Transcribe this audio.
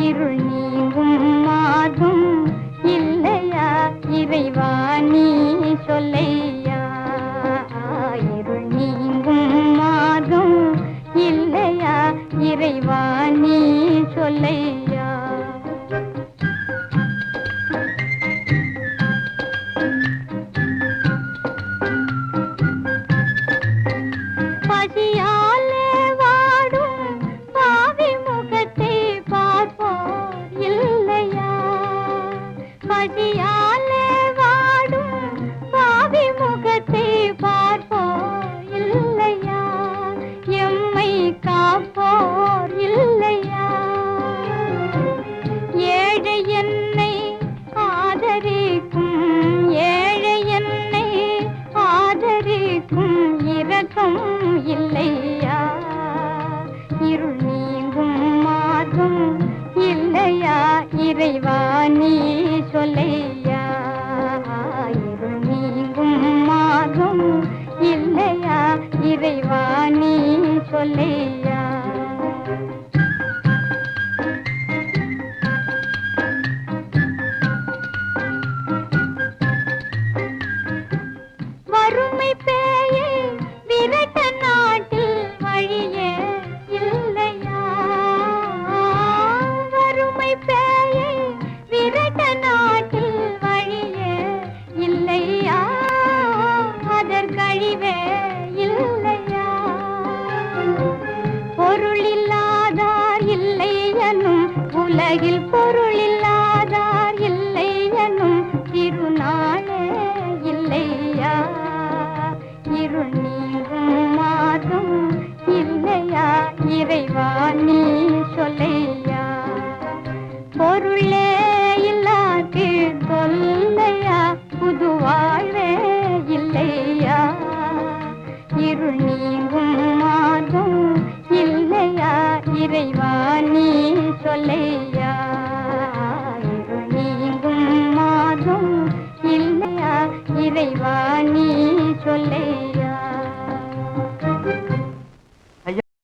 இருநீங்கும் மாதும் இல்லையா இறைவாணி சொல்லையா? இருநீங்கும் மாதும் இல்லையா இறைவாணி சொல்லையா? பசியால் மதியாலே வாடும் பாவி முகத்தை பார்ப்போர் இல்லையா? எம்மை காப்போர் இல்லையா? ஏழை என்னை ஆதரிக்கும் ஏழை என்னை ஆதரிக்கும் இரக்கம் இல்லையா? இருள் நீங்கும் மாதும் இல்லையா இறைவா? நீ உலகில் பொருள் இல்லாதார் இல்லை எனும் திருநாளே இல்லையா? இருள் நீங்கும் மாதும் இல்லையா? இறைவா நீ சொல்லையா? பொருளே இல்லாது தொல்லையா? புது வாழ்வே இல்லையா? இருள் நீங்கும் மாதும் இல்லையா? இறைவா நீ சொல்லையா? இறைவா நீ சொல்லை